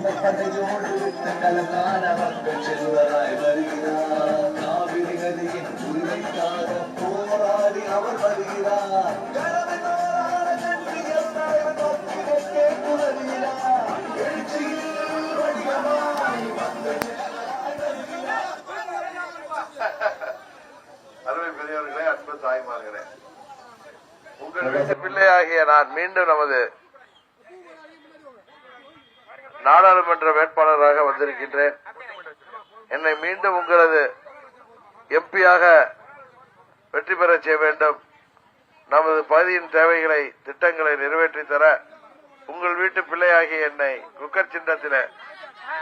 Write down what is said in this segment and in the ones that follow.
அந்த கதையோடு தங்களமான மக்கள் செல்வராய் வருகிறார் காவிரி நதியின் உரிமைக்காக போராடி அவர் வருகிறார் அருமை பெரியவர்களே அன்பு தாய்மார்களே உங்கள் வீட்டு பிள்ளையாகிய நான் மீண்டும் நமது நாடாளுமன்ற வேட்பாளராக வந்திருக்கின்றேன். என்னை மீண்டும் உங்களது எம்பியாக வெற்றி பெற செய்ய வேண்டும். நமது பகுதியின் தேவைகளை திட்டங்களை நிறைவேற்றி தர உங்கள் வீட்டு பிள்ளையாகிய என்னை குக்கர் சின்னத்தில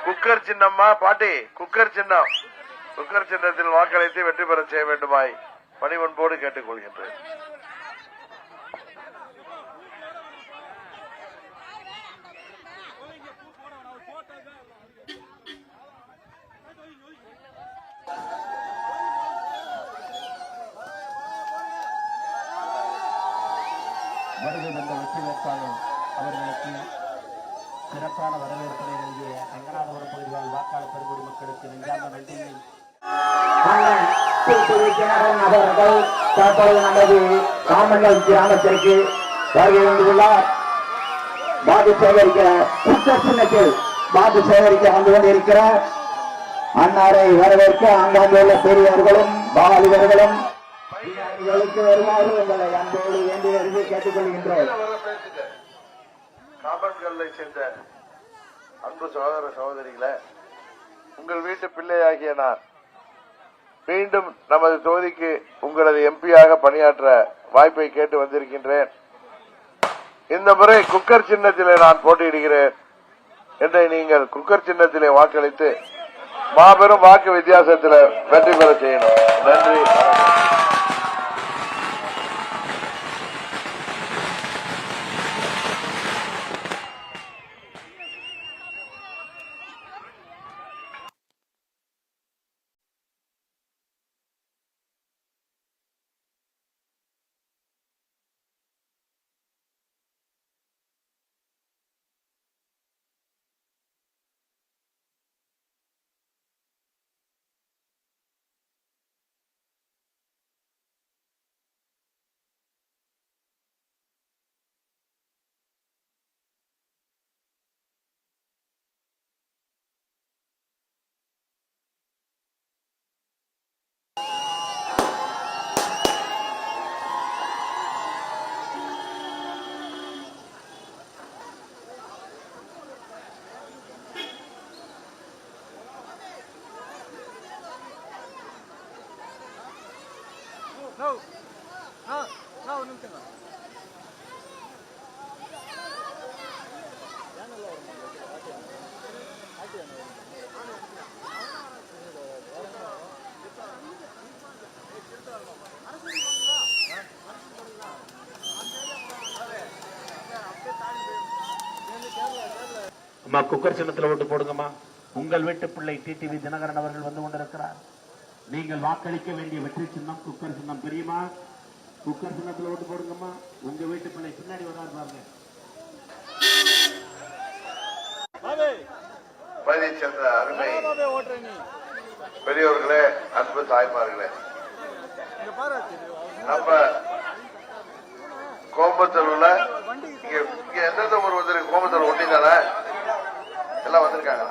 குக்கர் சின்னம்மா பாட்டி குக்கர் சின்னம். குக்கர் சின்னத்தில் வாக்களித்து வெற்றி பெற செய்ய வேண்டுமாய் பணிவன்போடு கேட்டுக்கொள்கின்றேன். சிறப்பான வரவேற்பினை நல்கிய ரங்கநாதபுரம் பகுதிவாழ் வாக்காளர் பெருங்குடி மக்களுக்கு நெஞ்சார்ந்த நன்றியை அவர்கள் நமது கிராமத்திற்கு வருகை வந்துள்ளார் சேகரிக்க சின்னத்தில் சேகரிக்க வந்து கொண்டிருக்கிறார் அன்னாரை வரவேற்க அங்காங்குள்ள பெரியவர்களும் பாலிவர்களும் வருமாறு உங்களை அன்போடு வேண்டி கேட்டுக்கொள்கின்றோம். காமன்கல்லை சேர்ந்த அன்பு சகோதர சகோதரிகளை உங்கள் வீட்டு பிள்ளையாகிய நான் மீண்டும் நமது தொகுதிக்கு உங்களது எம்பியாக பணியாற்ற வாய்ப்பை கேட்டு வந்திருக்கின்றேன். இந்த முறை குக்கர் சின்னத்திலே நான் போட்டியிடுகிறேன் என்னை நீங்கள் குக்கர் சின்னத்திலே வாக்களித்து மாபெரும் வாக்கு வித்தியாசத்தில் வெற்றி பெற செய்யணும். நன்றி வணக்கம். அம்மா குக்கர் சின்னத்தில் ஓட்டு போடுங்கம்மா. உங்கள் வீட்டு பிள்ளை டிடிவி தினகரன் அவர்கள் வந்து கொண்டிருக்கிறார். நீங்கள் வாக்களிக்க வேண்டிய வெற்றி சின்னம் குக்கர் சின்னம் தெரியுமா குக்கர் சின்னத்தில் ஓட்டு போடுங்கம்மா. உங்க வீட்டு பிள்ளை பின்னாடி வராரு பாருங்க. பகுதியைச் சேர்ந்த அருமை பெரியவர்களே அன்பு தாய்மார்களே. நம்ம கோம்பத்தூர்ல இங்க இங்க எந்தெந்த ஊர் வந்திருக்கு? கோம்பத்தூர் ஒண்டி தானே எல்லாம் வந்திருக்காங்க.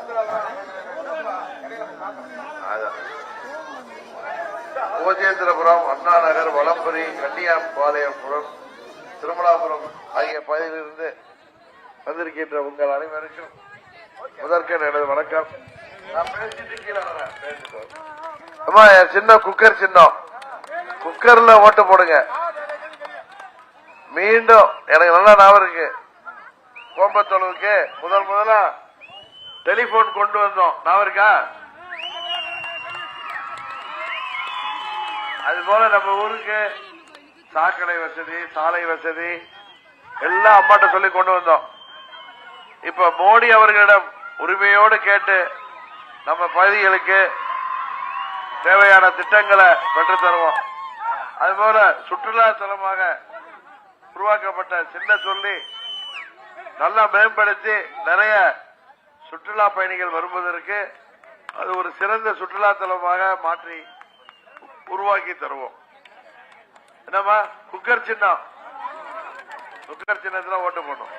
கோஜேந்திரபுரம் அண்ணா நகர் வளம்புரி கன்னியாபாளையபுரம் திருமலாபுரம் ஆகிய பகுதியிலிருந்து வந்திருக்கின்ற உங்கள் அனைவருக்கும் முதற்கன் எனது வணக்கம். நான் பேசிட்டு கீழே வரேன். அம்மா என் சின்ன குக்கர் சின்னம். குக்கர்ல ஓட்டு போடுங்க. மீண்டும் எனக்கு நல்லா ஞாபகம் இருக்கு. கோம்பத்தொழுவுக்கு முதல் முதலா டெலிபோன் கொண்டு வந்தோம். ஞாபகம் இருக்கா? அது போல நம்ம ஊருக்கு சாக்கடை வசதி சாலை வசதி எல்லாம் அம்மாட்ட சொல்லி கொண்டு வந்தோம். இப்ப மோடி அவர்களிடம் உரிமையோடு கேட்டு நம்ம பகுதிகளுக்கு தேவையான திட்டங்களை பெற்று தருவோம். அதுபோல சுற்றுலா தலமாக உருவாக்கப்பட்ட சின்ன சொல்லி நல்லா மேம்படுத்தி நிறைய சுற்றுலா பயணிகள் வருவதற்கு அது ஒரு சிறந்த சுற்றுலா தலமாக மாற்றி உருவாக்கி தருவோம். என்னமா குக்கர் சின்னம். குக்கர் சின்னத்துல ஓட்டு போடணும்.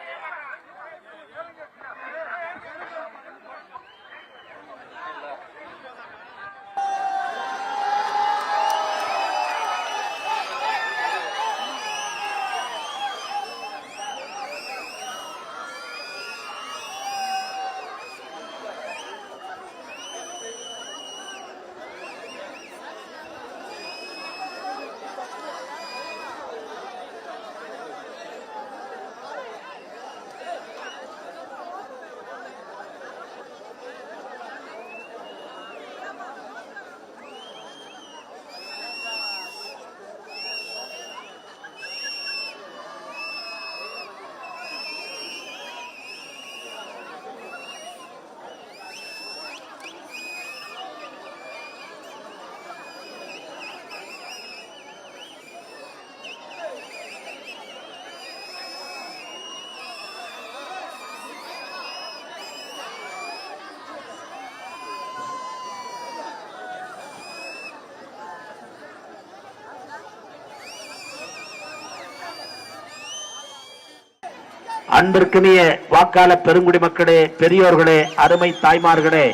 அன்பிற்குரிய வாக்காள பெருங்குடி மக்களே பெரியோர்களே அருமை தாய்மார்களே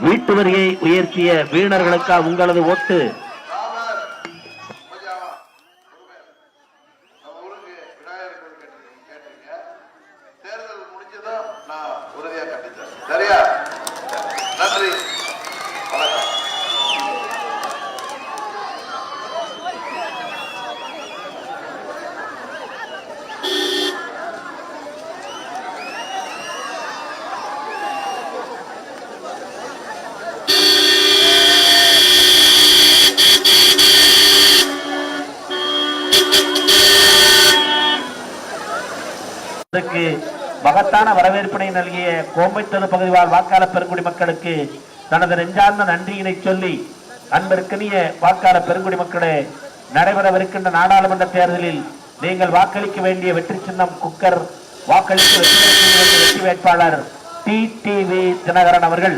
வீட்டு வரியை உயர்த்திய வீணர்களுக்கா உங்களது ஓட்டு? மகத்தான வரவேற்பினை நல்கிய கோம்பைத்தது பகுதி வாழ் வாக்காளர் பெருங்குடி மக்களுக்கு தனது நெஞ்சார்ந்த நன்றியினை சொல்லி அன்பிற்கினிய வாக்காளர் பெருங்குடி மக்களே நடைபெறவிருக்கின்ற நாடாளுமன்ற தேர்தலில் நீங்கள் வாக்களிக்க வேண்டிய வெற்றி சின்னம் குக்கர் வாக்களித்து வெற்றி வெற்றி வேட்பாளர் டி டிவி தினகரன் அவர்கள்.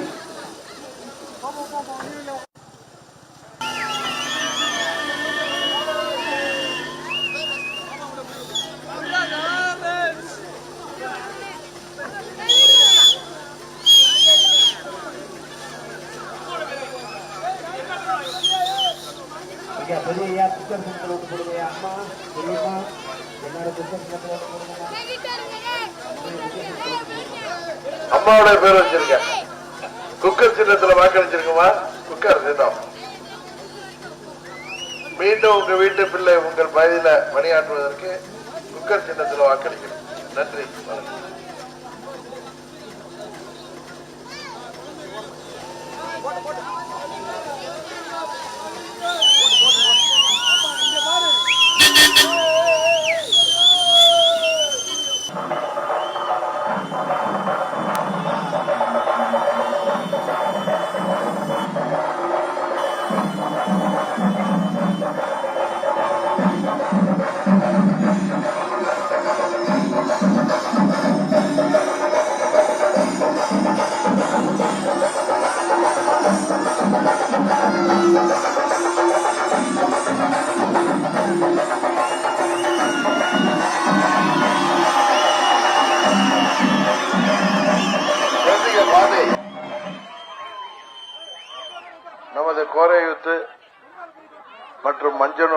பெரிய குக்கர் சின்னத்தில் அம்மா பெரியம்மா எல்லாரும் குக்கர் சின்னத்தில் ஓட்டு போடுங்க அம்மாவுடைய பேர் வச்சிருக்க குக்கர் சின்னத்துல வாக்களிச்சிருக்குமா? குக்கர் சின்னம் மீண்டும் உங்க வீட்டு பிள்ளை உங்கள் பகுதியில பணியாற்றுவதற்கு குக்கர் சின்னத்துல வாக்களிக்கணும். நன்றி. வணக்கம்.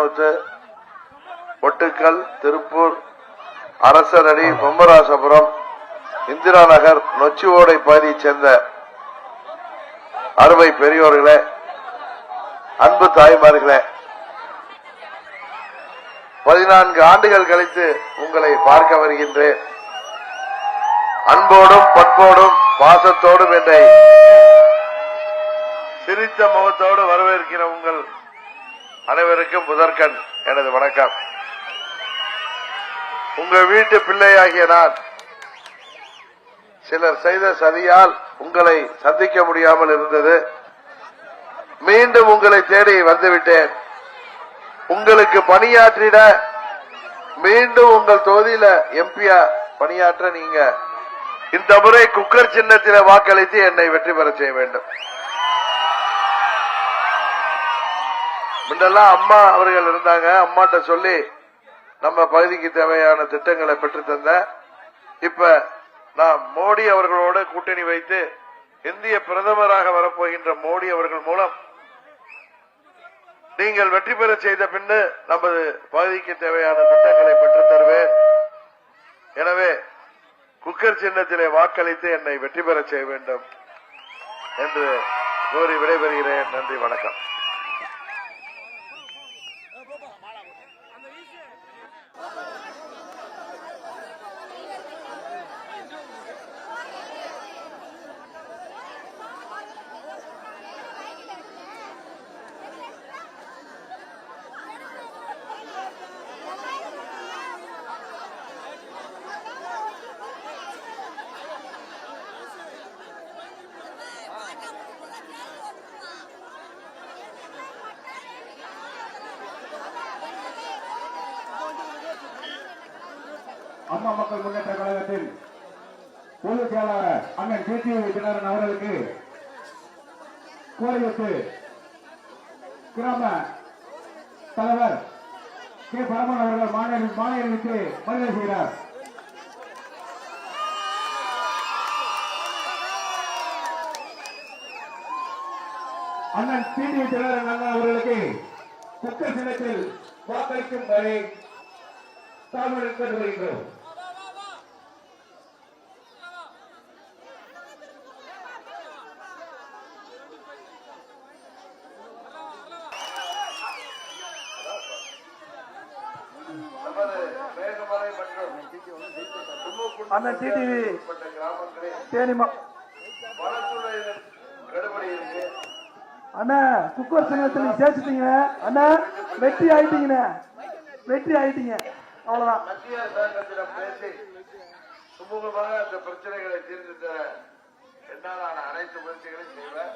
மாவட்ட ஒட்டுக்கல் திருப்பூர் அரசரடி பொம்மராசபுரம் இந்திரா நகர் நொச்சி ஓடை பகுதியைச் சேர்ந்த அறுவை பெரியோர்களே அன்பு தாய்மார்களே பதினான்கு ஆண்டுகள் கழித்து உங்களை பார்க்க வருகின்றேன். அன்போடும் பண்போடும் பாசத்தோடும் என்னை சிரித்த முகத்தோடு வரவேற்கிற உங்கள் அனைவருக்கும் முதற்கண். எனது வணக்கம். உங்கள் வீட்டு பிள்ளையாகிய நான் சிலர் செய்த சதியால் உங்களை சந்திக்க முடியாமல் இருந்தது. மீண்டும் உங்களை தேடி வந்துவிட்டேன். உங்களுக்கு பணியாற்றிட மீண்டும் உங்கள் தொகுதியில எம்பியா பணியாற்ற நீங்க இந்த முறை குக்கர் சின்னத்தில வாக்களித்து என்னை வெற்றி பெற செய்ய வேண்டும். முன்னெல்லாம் அம்மா அவர்கள் இருந்தாங்க. அம்மாட்ட சொல்லி நம்ம பகுதிக்கு தேவையான திட்டங்களை பெற்று தந்த. இப்ப நான் மோடி அவர்களோட கூட்டணி வைத்து இந்திய பிரதமராக வரப்போகின்ற மோடி அவர்கள் மூலம் நீங்கள் வெற்றி பெற செய்த பின்னு நமது பகுதிக்கு தேவையான திட்டங்களை பெற்றுத் தருவேன். எனவே குக்கர் சின்னத்திலே வாக்களித்து என்னை வெற்றி பெற செய்ய வேண்டும் என்று கோரி விடைபெறுகிறேன். நன்றி வணக்கம். அம்மா மக்கள் முன்னேற்ற கழகத்தில் பொதுச் செயலாளர் அண்ணன் டிடிவி தினகரன் அவர்களுக்கு கோரிவிட்டு கிராம தலைவர் கே பரமன் அவர்கள் மாநில மாநிலங்களுக்கு மரியாதை செய்கிறார். அண்ணன் டிடிவி தினகரன் அண்ணன் அவர்களுக்கு குக்கர் சின்னத்தில் வாக்களிக்கும் வரை தாழ்வு வருகிறோம் அண்ணன் டிடிவி உட்பட்ட அண்ணா குக்கர் சங்கத்தில் சேர்த்துட்டீங்க அண்ணா வெற்றி ஆயிட்டீங்கண்ணே. வெற்றி ஆயிட்டீங்க. அவ்வளவுதான். மத்திய அரசாங்கத்திடம் பேசி சுமூகமாக அந்த பிரச்சனைகளை தீர்த்து தர என்னாலான அனைத்து முயற்சிகளையும் செய்வேன்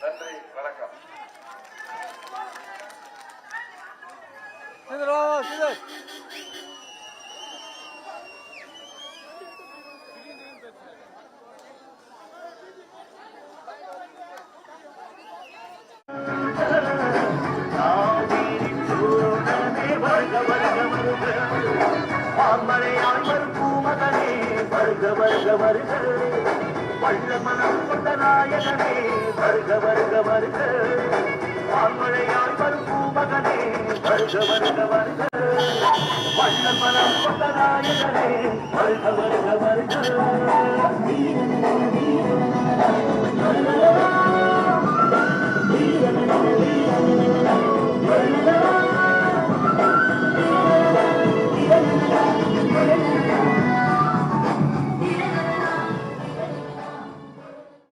நன்றி வணக்கம் வருக வருகிறே வள்ள மனம் கொண்ட நாயகனே வருக வருக வருக ஆண்மழையாய் வரும் பூமகனே வருக வருக வருக வள்ள மனம் கொண்ட நாயகனே வருக வருக வருக.